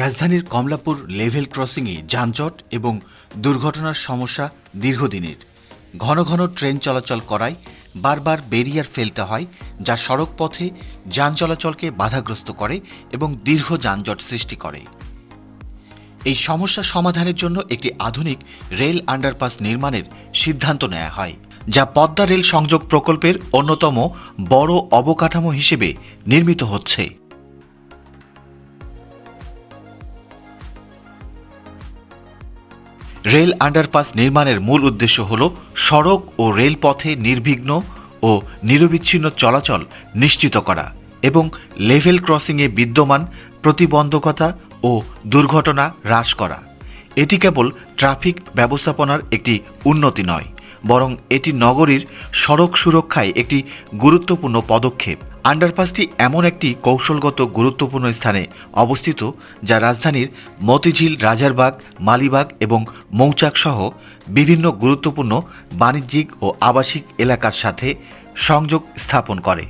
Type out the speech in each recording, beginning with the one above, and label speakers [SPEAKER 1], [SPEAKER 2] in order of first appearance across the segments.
[SPEAKER 1] রাজধানীর কমলাপুর লেভেল ক্রসিংয়ে যানজট এবং দুর্ঘটনার সমস্যা দীর্ঘদিনের। ঘন ঘন ট্রেন চলাচল করায় বারবার ব্যারিয়ার ফেলতে হয়, যা সড়ক পথে যান চলাচলকে বাধাগ্রস্ত করে এবং দীর্ঘ যানজট সৃষ্টি করে। এই সমস্যা সমাধানের জন্য একটি আধুনিক রেল আন্ডারপাস নির্মাণের সিদ্ধান্ত নেওয়া হয়, যা পদ্মা রেল সংযোগ প্রকল্পের অন্যতম বড় অবকাঠামো হিসেবে নির্মিত হচ্ছে। রেল আন্ডারপাস নির্মাণের মূল উদ্দেশ্য হল সড়ক ও রেলপথে নির্বিঘ্ন ও নিরবিচ্ছিন্ন চলাচল নিশ্চিত করা এবং লেভেল ক্রসিংয়ে বিদ্যমান প্রতিবন্ধকতা ও দুর্ঘটনা হ্রাস করা। এটি কেবল ট্রাফিক ব্যবস্থাপনার একটি উন্নতি নয়, বরং এটি নগরীর সড়ক সুরক্ষায় একটি গুরুত্বপূর্ণ পদক্ষেপ। আন্ডারপাসটি এমন একটি কৌশলগত গুরুত্বপূর্ণ স্থানে অবস্থিত যা রাজধানীর মতিঝিল, রাজারবাগ, মালিবাগ এবং মৌচাক সহ বিভিন্ন গুরুত্বপূর্ণ বাণিজ্যিক ও আবাসিক এলাকার সাথে সংযোগ স্থাপন করে।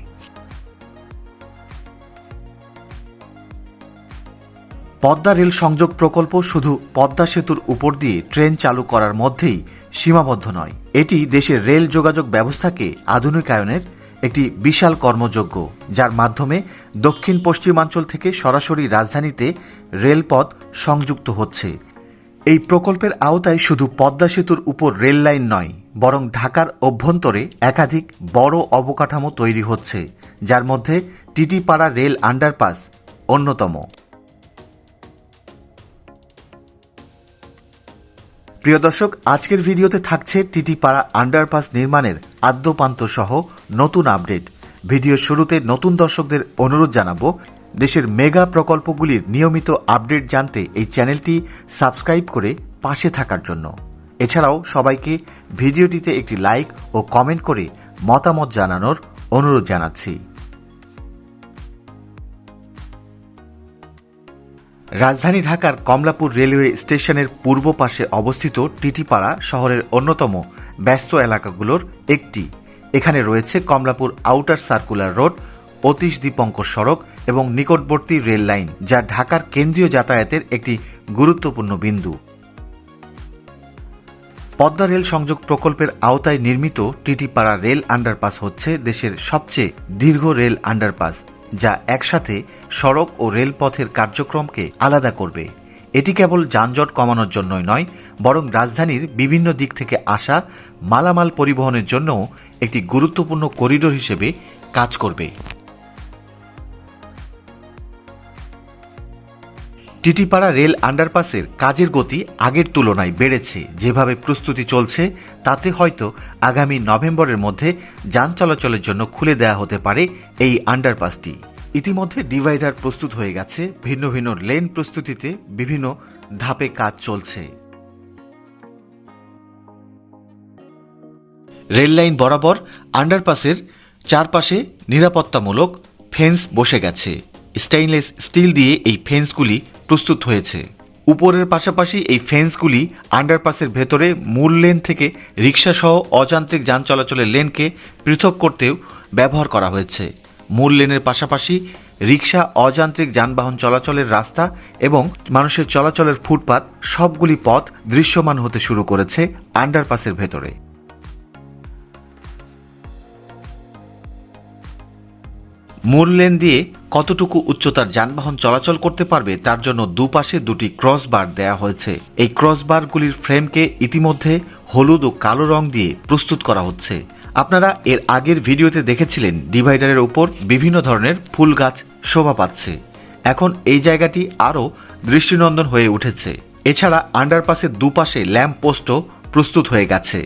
[SPEAKER 1] পদ্মা রেল সংযোগ প্রকল্প শুধু পদ্মা সেতুর উপর দিয়ে ট্রেন চালু করার মধ্যেই সীমাবদ্ধ নয়। এটি দেশের রেল যোগাযোগ ব্যবস্থাকে আধুনিকায়নের একটি বিশাল কর্মযজ্ঞ, যার মাধ্যমে দক্ষিণ পশ্চিমাঞ্চল থেকে সরাসরি রাজধানীতে রেলপথ সংযুক্ত হচ্ছে। এই প্রকল্পের আওতায় শুধু পদ্মা সেতুর উপর রেল লাইন নয়, বরং ঢাকার অভ্যন্তরে একাধিক বড় অবকাঠামো তৈরি হচ্ছে, যার মধ্যে টিটিপাড়া রেল আন্ডারপাস অন্যতম। প্রিয় দর্শক, আজকের ভিডিওতে থাকছে টিটিপাড়া আন্ডারপাস নির্মাণের আদ্যপান্ত সহ নতুন আপডেট ভিডিওর শুরুতে নতুন দর্শকদের অনুরোধ জানাব, দেশের মেগা প্রকল্পগুলির নিয়মিত আপডেট জানতে এই চ্যানেলটি সাবস্ক্রাইব করে পাশে থাকার জন্য। এছাড়াও সবাইকে ভিডিওটিতে একটি লাইক ও কমেন্ট করে মতামত জানানোর অনুরোধ জানাচ্ছি। রাজধানী ঢাকার কমলাপুর রেলওয়ে স্টেশনের পূর্ব পাশে অবস্থিত টিটিপাড়া শহরের অন্যতম ব্যস্ত এলাকাগুলোর একটি। এখানে রয়েছে Kamalapur outer circular road, Atish Dipankar সড়ক এবং নিকটবর্তী রেল লাইন, যা ঢাকার কেন্দ্রীয় যাতায়াতের একটি গুরুত্বপূর্ণ বিন্দু। পদ্মা রেল সংযোগ প্রকল্পের আওতায় নির্মিত টিটিপাড়া রেল আন্ডারপাস হচ্ছে দেশের সবচেয়ে দীর্ঘ রেল আন্ডারপাস। যা একসাথে সড়ক ও রেলপথের কার্যক্রমকে আলাদা করবে। এটি কেবল যানজট কমানোর জন্যই নয়, বরং রাজধানীর বিভিন্ন দিক থেকে আসা মালামাল পরিবহনের জন্যও একটি গুরুত্বপূর্ণ করিডোর হিসেবে কাজ করবে। টিটিপাড়া রেল আন্ডারপাসের কাজের গতি আগের তুলনায় বেড়েছে। যেভাবে প্রস্তুতি চলছে, তাতে হয়তো আগামী নভেম্বরের মধ্যে যান চলাচলের জন্য খুলে দেওয়া হতে পারে এই আন্ডারপাসটি। ইতিমধ্যে ডিভাইডার প্রস্তুত হয়ে গেছে, ভিন্ন ভিন্ন লেন প্রস্তুতিতে বিভিন্ন ধাপে কাজ চলছে। রেল লাইন বরাবর আন্ডারপাসের চারপাশে নিরাপত্তামূলক ফেন্স বসে গেছে। স্টেইনলেস স্টিল দিয়ে এই ফেন্সগুলি প্রস্তুত হয়েছে। উপরের পাশাপাশি এই ফেন্সগুলি আন্ডারপাসের ভেতরে মূল লেন থেকে রিক্সাসহ অযান্ত্রিক যান চলাচলের লেনকে পৃথক করতেও ব্যবহার করা হয়েছে। মূল লেনের পাশাপাশি রিক্সা অযান্ত্রিক যানবাহন চলাচলের রাস্তা এবং মানুষের চলাচলের ফুটপাত সবগুলি পথ দৃশ্যমান হতে শুরু করেছে আন্ডারপাসের ভেতরে। মূল লেন দিয়ে কতটুকু উচ্চতার যানবাহন চলাচল করতে পারবে তার জন্য দুপাশে দুটি ক্রস বার দেওয়া হয়েছে। এই ক্রস বারগুলির ফ্রেমকে ইতিমধ্যে হলুদ ও কালো রং দিয়ে প্রস্তুত করা হচ্ছে। আপনারা এর আগের ভিডিওতে দেখেছিলেন ডিভাইডারের উপর বিভিন্ন ধরনের ফুল গাছ শোভা পাচ্ছে। এখন এই জায়গাটি আরও দৃষ্টিনন্দন হয়ে উঠেছে। এছাড়া আন্ডারপাসের দুপাশে ল্যাম্প পোস্টও প্রস্তুত হয়ে গেছে।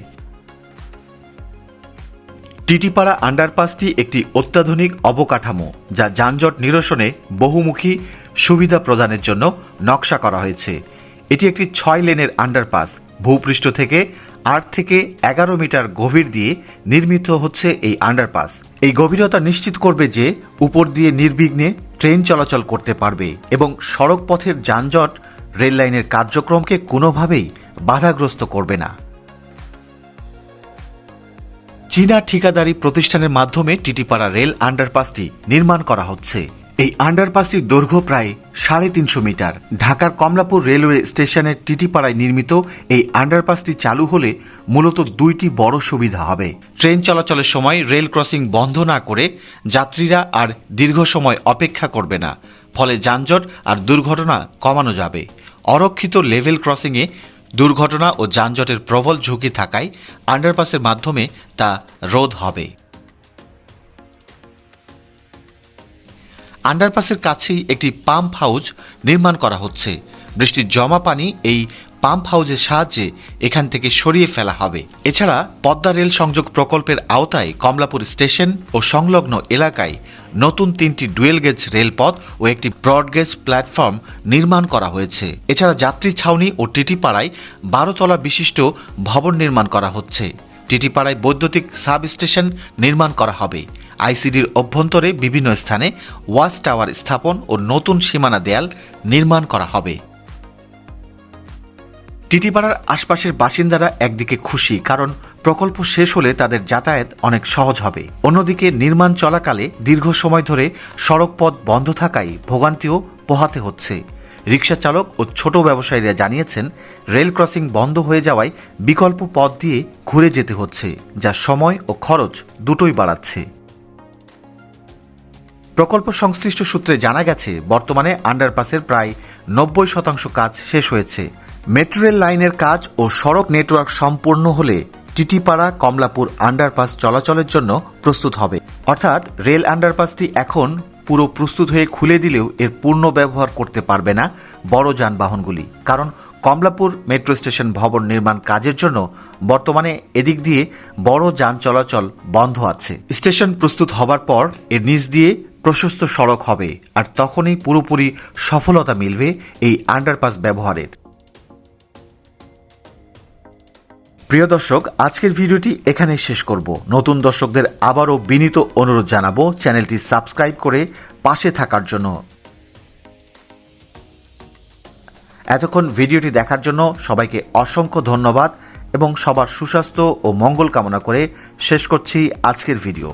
[SPEAKER 1] টিটিপাড়া আন্ডারপাসটি একটি অত্যাধুনিক অবকাঠামো যা যানজট নিরসনে বহুমুখী সুবিধা প্রদানের জন্য নকশা করা হয়েছে। এটি একটি ছয় লেনের আন্ডারপাস ভূপৃষ্ঠ থেকে আট থেকে এগারো মিটার গভীর দিয়ে নির্মিত হচ্ছে এই আন্ডারপাস এই গভীরতা নিশ্চিত করবে যে উপর দিয়ে নির্বিঘ্নে ট্রেন চলাচল করতে পারবে এবং সড়ক পথের যানজট রেললাইনের কার্যক্রমকে কোনোভাবেই বাধাগ্রস্ত করবে না। চীনা ঠিকাদারি প্রতিষ্ঠানের মাধ্যমে টিটিপাড়া রেল আন্ডারপাসটি নির্মাণ করা হচ্ছে। এই আন্ডারপাসটির দৈর্ঘ্য প্রায় সাড়ে তিনশো মিটার। ঢাকার কমলাপুর রেলওয়ে স্টেশনের টিটিপাড়ায় নির্মিত এই আন্ডারপাসটি চালু হলে মূলত দুইটি বড় সুবিধা হবে। ট্রেন চলাচলের সময় রেল ক্রসিং বন্ধ না করে যাত্রীরা আর দীর্ঘ সময় অপেক্ষা করবে না। ফলে যানজট আর দুর্ঘটনা কমানো যাবে। অরক্ষিত লেভেল ক্রসিংয়ে দুর্ঘটনা ও যানজটের প্রবল ঝুঁকি থাকায় আন্ডারপাসের মাধ্যমে তা রোধ হবে। আন্ডারপাসের কাছেই একটি পাম্প হাউস নির্মাণ করা হচ্ছে। বৃষ্টির জমা পানি এই পাম্প হাউসের সাহায্যে এখান থেকে সরিয়ে ফেলা হবে। এছাড়া পদ্মা রেল সংযোগ প্রকল্পের আওতায় কমলাপুর স্টেশন ও সংলগ্ন এলাকায় নতুন তিনটি ডুয়েল গেজ রেলপথ ও একটি ব্রডগেজ প্ল্যাটফর্ম নির্মাণ করা হয়েছে। এছাড়া যাত্রী ছাউনি ও টিটিপাড়ায় বারোতলা বিশিষ্ট ভবন নির্মাণ করা হচ্ছে। টিটিপাড়ায় বৈদ্যুতিক সাব স্টেশন নির্মাণ করা হবে। আইসিডির অভ্যন্তরে বিভিন্ন স্থানে ওয়াচ টাওয়ার স্থাপন ও নতুন সীমানা দেয়াল নির্মাণ করা হবে। টিটিপাড়ার আশপাশের বাসিন্দারা একদিকে খুশি, কারণ প্রকল্প শেষ হলে তাদের যাতায়াত অনেক সহজ হবে। অন্যদিকে নির্মাণ চলাকালে দীর্ঘ সময় ধরে সড়ক পথ বন্ধ থাকায় ভোগান্তিও পোহাতে হচ্ছে। রিক্সা চালক ও ছোট ব্যবসায়ীরা জানিয়েছেন, রেল ক্রসিং বন্ধ হয়ে যাওয়ায় বিকল্প পথ দিয়ে ঘুরে যেতে হচ্ছে, যা সময় ও খরচ দুটোই বাড়াচ্ছে। প্রকল্প সংশ্লিষ্ট সূত্রে জানা গেছে, বর্তমানে আন্ডারপাসের প্রায় নব্বই শতাংশ কাজ শেষ হয়েছে। মেট্রো রেল লাইনের কাজ ও সড়ক নেটওয়ার্ক সম্পূর্ণ হলে টিটিপাড়া, কমলাপুর আন্ডারপাস চলাচলের জন্য প্রস্তুত হবে। অর্থাৎ রেল আন্ডারপাসটি এখন পুরো প্রস্তুত হয়ে খুলে দিলেও এর পূর্ণ ব্যবহার করতে পারবে না বড় যানবাহনগুলি। কারণ কমলাপুর মেট্রো স্টেশন ভবন নির্মাণ কাজের জন্য বর্তমানে এদিক দিয়ে বড় যান চলাচল বন্ধ আছে। স্টেশন প্রস্তুত হবার পর এর নিচ দিয়ে প্রশস্ত সড়ক হবে আর তখনই পুরোপুরি সফলতা মিলবে এই আন্ডারপাস ব্যবহারের। প্রিয় দর্শক, আজকের ভিডিওটি এখানে শেষ করব। নতুন দর্শকদের আবারও বিনীত অনুরোধ জানাব চ্যানেলটি সাবস্ক্রাইব করে পাশে থাকার জন্য। এতক্ষণ ভিডিওটি দেখার জন্য সবাইকে অসংখ্য ধন্যবাদ এবং সবার সুস্বাস্থ্য ও মঙ্গল কামনা করে শেষ করছি আজকের ভিডিও।